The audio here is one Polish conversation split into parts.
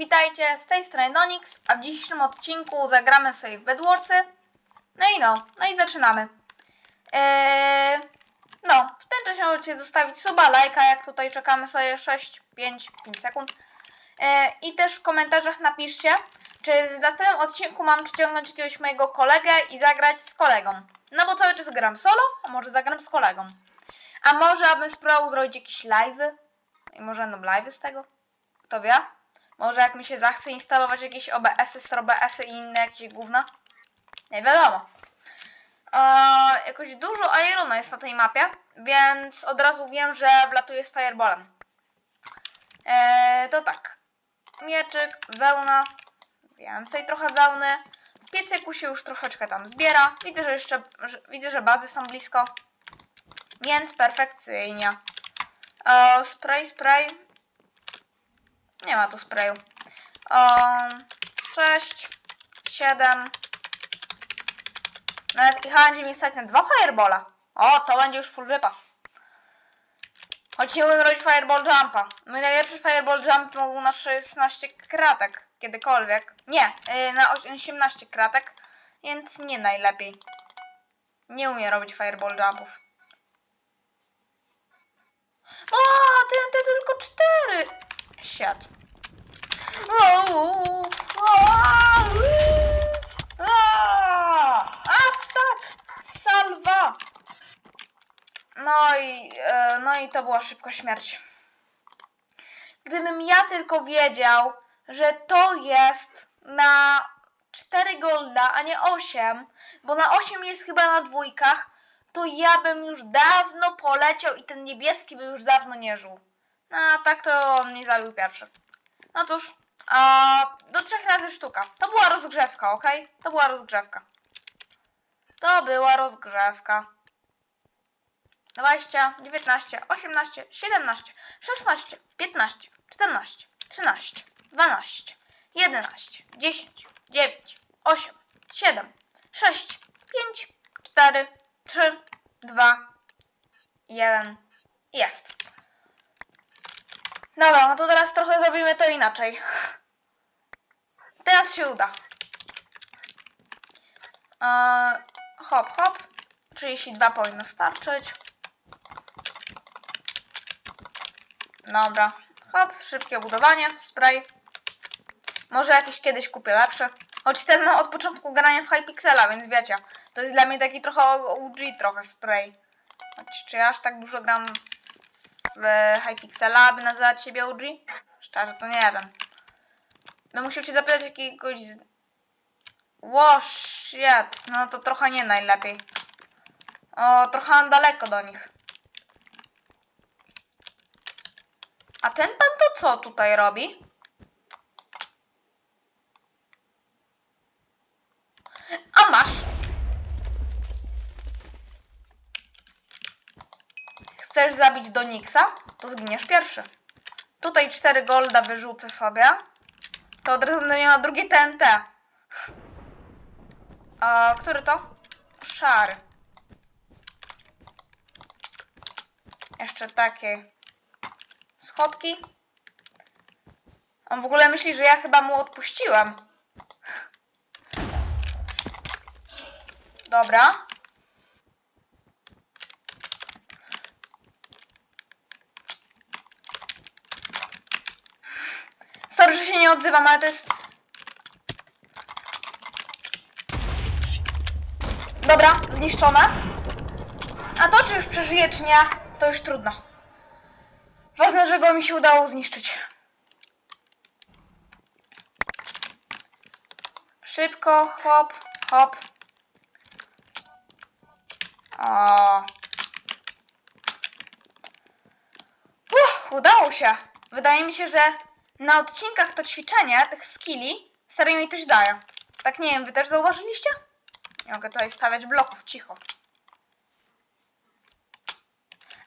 witajcie, z tej strony Donix, a w dzisiejszym odcinku zagramy sobie w Bedwarsy. No i no, no i zaczynamy. Eee, no, w tym czasie możecie zostawić suba, lajka, jak tutaj czekamy sobie 6, 5, 5 sekund. Eee, I też w komentarzach napiszcie, czy w następnym odcinku mam przyciągnąć jakiegoś mojego kolegę i zagrać z kolegą. No bo cały czas gram solo, a może zagram z kolegą. A może abym spróbował zrobić jakieś live'y? I może będą live'y z tego? Kto wie? Może jak mi się zachce instalować jakieś OBS-y, SROBS-y i inne jakieś gówna? Nie wiadomo. Eee, jakoś dużo Irona jest na tej mapie, więc od razu wiem, że wlatuję z Fireballem. Eee, to tak. Mieczyk, wełna, więcej trochę wełny. W piecyku się już troszeczkę tam zbiera. Widzę, że jeszcze, że, widzę, że bazy są blisko. Więc perfekcyjnie. Eee, spray, spray. Nie ma tu sprayu. Um, 6, 7. Nawet i będzie mi stać na dwa firebola. O, to będzie już full wypas. Choć nie umiem robić fireball jumpa. Mój najlepszy fireball jump był na 16 kratek. Kiedykolwiek. Nie, yy, na 18 kratek. Więc nie najlepiej. Nie umiem robić fireball jumpów. O, TNT tylko 4. Siad. A tak! Salwa! No i, e, no i to była szybka śmierć. Gdybym ja tylko wiedział, że to jest na 4 golda, a nie 8, bo na 8 jest chyba na dwójkach, to ja bym już dawno poleciał i ten niebieski by już dawno nie żył. No tak to on mnie zabił pierwszy. No cóż, a, do trzech razy sztuka. To była rozgrzewka, ok? To była rozgrzewka. To była rozgrzewka. 20, 19, 18, 17, 16, 15, 14, 13, 12, 11, 10, 9, 8, 7, 6, 5, 4, 3, 2, 1. Jest. Dobra, no to teraz trochę zrobimy to inaczej. Teraz się uda. Eee, hop, hop. 32 powinno starczyć. Dobra. Hop, szybkie budowanie, spray. Może jakiś kiedyś kupię lepszy. Choć ten ma od początku grania w Hypixela, więc wiecie. To jest dla mnie taki trochę OG trochę spray. Choć czy ja aż tak dużo gram Hypixela, aby nazywać siebie OG? Szczerze, to nie wiem. Bym musiał się zapytać jakiegoś... Z... Ło, shit. No to trochę nie najlepiej. O, trochę daleko do nich. A ten pan to co tutaj robi? A masz. Chcesz zabić Donixa? To zginiesz pierwszy. Tutaj 4 golda wyrzucę sobie. To od razu będę miała drugie TNT. A, który to? Szary. Jeszcze takie schodki. On w ogóle myśli, że ja chyba mu odpuściłem. Dobra. Sorry, że się nie odzywam, ale to jest... Dobra, zniszczone. A to, czy już przeżyje, czy nie, to już trudno. Ważne, że go mi się udało zniszczyć. Szybko, hop, hop. O. Uff, udało się. Wydaje mi się, że na odcinkach to ćwiczenie tych skilli serio mi coś daje. Tak nie wiem, wy też zauważyliście? Nie mogę tutaj stawiać bloków, cicho.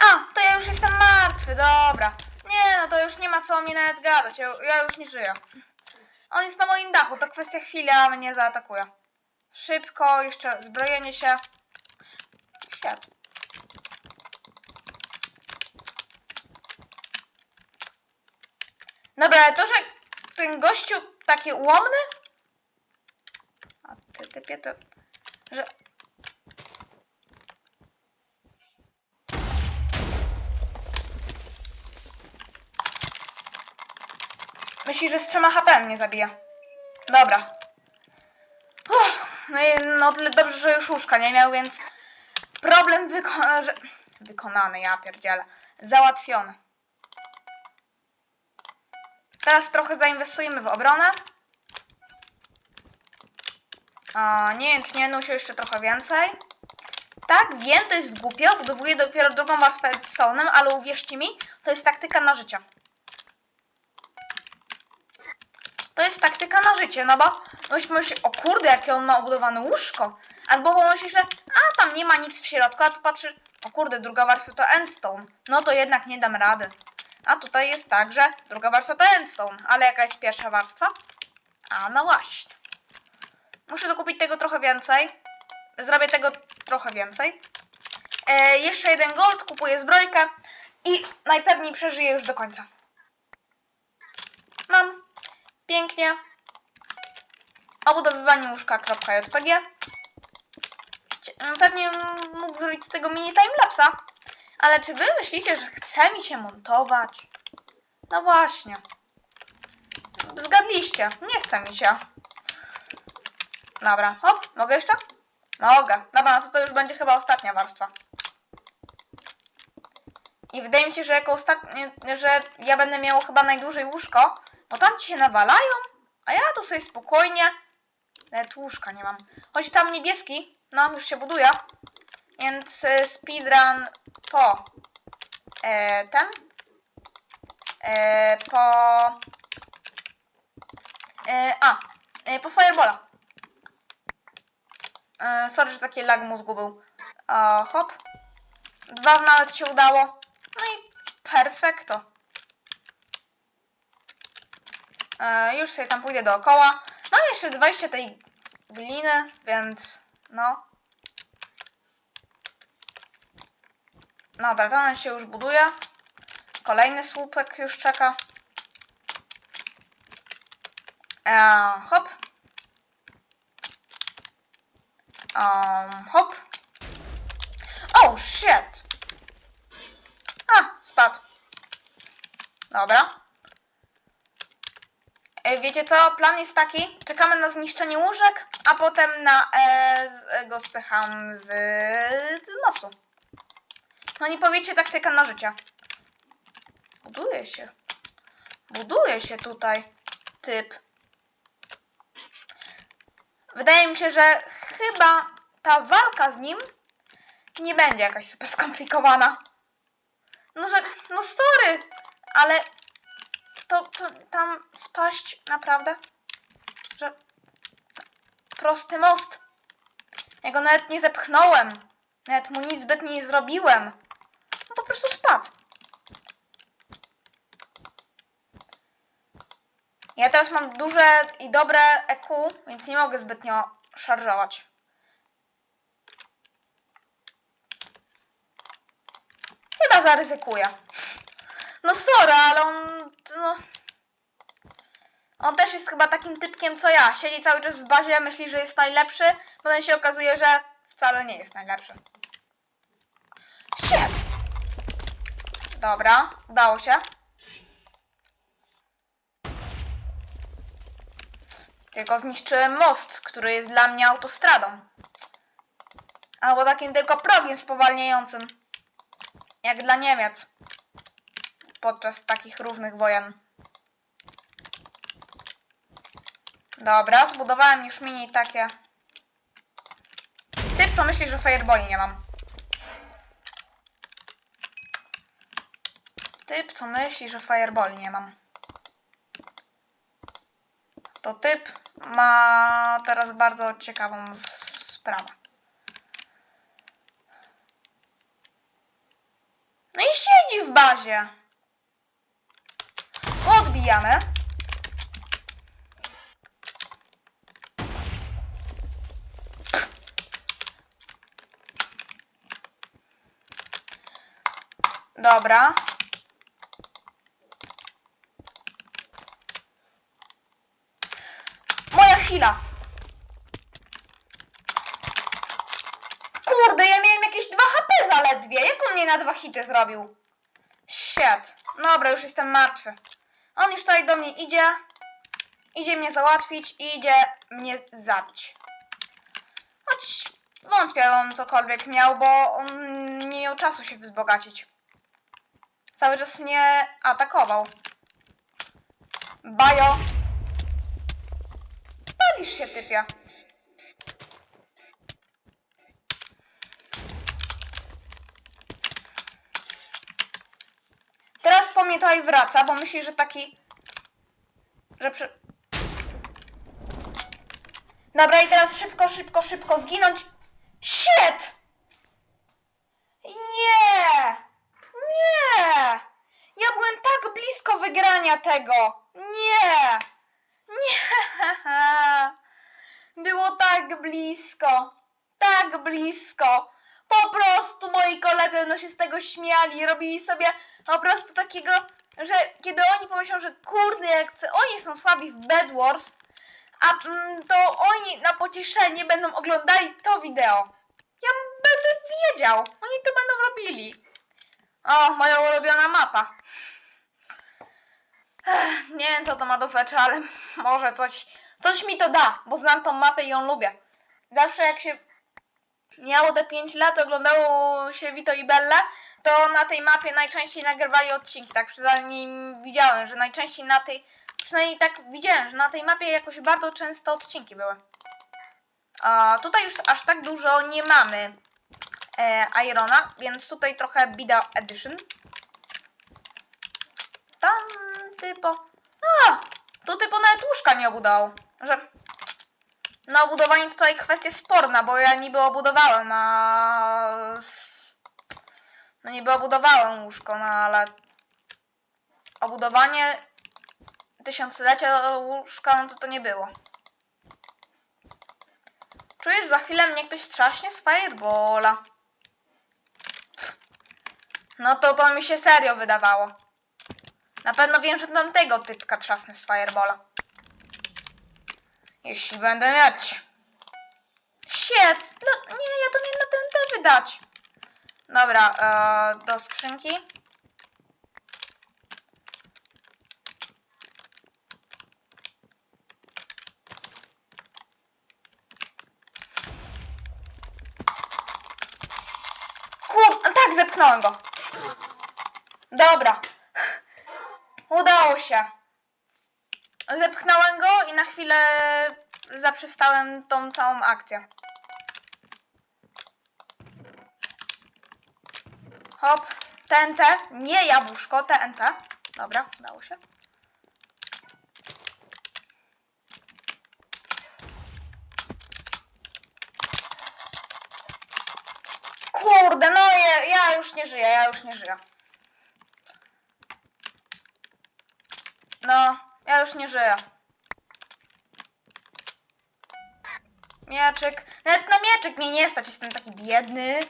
A, to ja już jestem martwy, dobra. Nie, no to już nie ma co o mnie nawet gadać, ja, ja już nie żyję. On jest na moim dachu, to kwestia chwili, a mnie zaatakuje. Szybko, jeszcze zbrojenie się. Świat. Dobra, ale to, że ten gościu taki ułomny? A ty typie to... Że... Myśli, że z trzema HP mnie zabija. Dobra. Uff, no i no dobrze, że już łóżka nie miał, więc problem wyko- wykonany, ja pierdzielę. Załatwiony. Teraz trochę zainwestujemy w obronę. A, nie wiem, czy nie będą się jeszcze trochę więcej. Tak, wiem, to jest głupio, budowuję dopiero drugą warstwę redstone'em, ale uwierzcie mi, to jest taktyka na życie. To jest taktyka na życie, no bo ktoś myśli, o kurde, jakie on ma obudowane łóżko. Albo pomyśli, że a tam nie ma nic w środku, a tu patrzy, o kurde, druga warstwa to endstone. No to jednak nie dam rady. A tutaj jest tak, że druga warstwa to endstone, ale jaka jest pierwsza warstwa? A no właśnie. Muszę dokupić tego trochę więcej. Zrobię tego trochę więcej. E, jeszcze jeden gold, kupuję zbrojkę i najpewniej przeżyję już do końca. Mam. Pięknie. Obudowywanie łóżka.jpg Pewnie mógł zrobić z tego mini timelapsa. Ale czy wy myślicie, że chce mi się montować? No właśnie. Zgadliście. Nie chce mi się. Dobra. Hop, mogę jeszcze? Mogę. Dobra, no to to już będzie chyba ostatnia warstwa. I wydaje mi się, że jako ostatnie, że ja będę miał chyba najdłużej łóżko, bo tam ci się nawalają, a ja to sobie spokojnie. Nawet łóżka nie mam. Choć tam niebieski, no już się buduje. Więc e, speedrun po e, ten. E, po. E, a, e, po Firebola. E, sorry, że taki lag mózgu był. O, hop. Dwa nawet się udało. No i perfekto. E, już sobie tam pójdę dookoła. Mam jeszcze 20 tej gliny, więc no. Dobra, ten się już buduje. Kolejny słupek już czeka. E, hop. Um, hop. Oh, shit. A, spadł. Dobra. E, Wiecie co? Plan jest taki. Czekamy na zniszczenie łóżek, a potem na e, go spycham z, z. No nie powiecie taktyka na życie. Buduje się. Buduje się tutaj typ. Wydaje mi się, że chyba ta walka z nim nie będzie jakaś super skomplikowana. No, że, no sorry, ale to, to tam spaść naprawdę, że prosty most. Ja go nawet nie zepchnąłem. Nawet mu nic zbytnio nie zrobiłem. Po prostu spadł. Ja teraz mam duże i dobre EQ, więc nie mogę zbytnio szarżować. Chyba zaryzykuję. No sorry, ale on... No... On też jest chyba takim typkiem co ja. Siedzi cały czas w bazie, myśli, że jest najlepszy, potem się okazuje, że wcale nie jest najlepszy. Shit! Dobra, udało się. Tylko zniszczyłem most, który jest dla mnie autostradą. Albo takim tylko progiem spowalniającym. Jak dla Niemiec. Podczas takich różnych wojen. Dobra, zbudowałem już mini takie. Typ, co myśli, że fireboli nie mam. Typ, co myśli, że fireboli nie mam. To typ ma teraz bardzo ciekawą sprawę. No i siedzi w bazie. Odbijamy. Dobra. Heala. Kurde, ja miałem jakieś 2 HP zaledwie. Jak on mnie na dwa hity zrobił? Shit. Dobra, już jestem martwy. On już tutaj do mnie idzie. Idzie mnie załatwić i idzie mnie zabić. Choć wątpię, on cokolwiek miał, bo on nie miał czasu się wzbogacić. Cały czas mnie atakował. Bajo. Palisz się, typie. Teraz po mnie tutaj wraca, bo myśli, że taki... Że przy... Dobra, i teraz szybko, szybko, szybko zginąć. Shit! Nie! Nie! Ja byłem tak blisko wygrania tego. Nie! Nie! Było tak blisko. Tak blisko. Po prostu moi koledzy no się z tego śmiali, robili sobie po prostu takiego, że kiedy oni pomyślą, że kurde, jak oni są słabi w Bed Wars, a mm, to oni na pocieszenie będą oglądali to wideo. Ja będę wiedział, oni to będą robili. O, moja ulubiona mapa. Nie wiem co to ma do feczy, ale może coś, coś mi to da, bo znam tą mapę i ją lubię. Zawsze jak się miało te 5 lat, oglądało się Vito i Bella, to na tej mapie najczęściej nagrywali odcinki. Tak przynajmniej widziałem, że najczęściej na tej, przynajmniej tak widziałem, że na tej mapie jakoś bardzo często odcinki były. A tutaj już aż tak dużo nie mamy e, Irona, więc tutaj trochę Bida Edition. Tam typo... A! Tu typo nawet łóżka nie obudował. Że... No, budowanie tutaj kwestia sporna, bo ja niby obudowałem, a... No niby obudowałem łóżko, no ale... Obudowanie tysiąclecia łóżka, no to to nie było. Czujesz, za chwilę mnie ktoś trzaśnie z Firebola. No to to mi się serio wydawało. Na pewno wiem, że tamtego typka trzasnę z Firebola. Jeśli będę mieć. Shit! No, nie, ja to nie na TNT wydać. Dobra, e, do skrzynki. Kur... Tak, zepchnąłem go. Dobra. Udało się. Zepchnąłem go i na chwilę zaprzestałem tą całą akcję. Hop, TNT, nie jabłuszko, TNT. Dobra, udało się. Kurde, no ja, ja już nie żyję, ja już nie żyję. No, ja już nie żyję. Mieczyk. Nawet na mieczyk mnie nie stać, jestem taki biedny.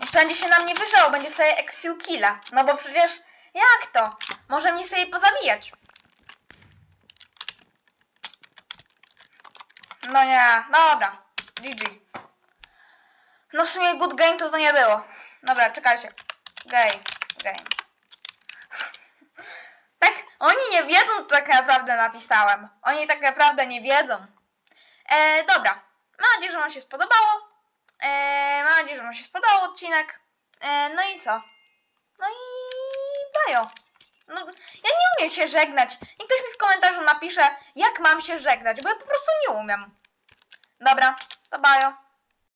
Jeszcze będzie się na mnie wyżał, będzie sobie exfił killa. No bo przecież jak to? Może mnie sobie pozabijać. No nie, dobra. GG. No w sumie good game to to nie było. Dobra, czekajcie. Game, game. Oni nie wiedzą, co tak naprawdę napisałem. Oni tak naprawdę nie wiedzą. E, dobra, mam nadzieję, że Wam się spodobało. E, mam nadzieję, że Wam się spodobał odcinek. E, no i co? No i bajo. No, ja nie umiem się żegnać. Niech ktoś mi w komentarzu napisze, jak mam się żegnać, bo ja po prostu nie umiem. Dobra, to bajo.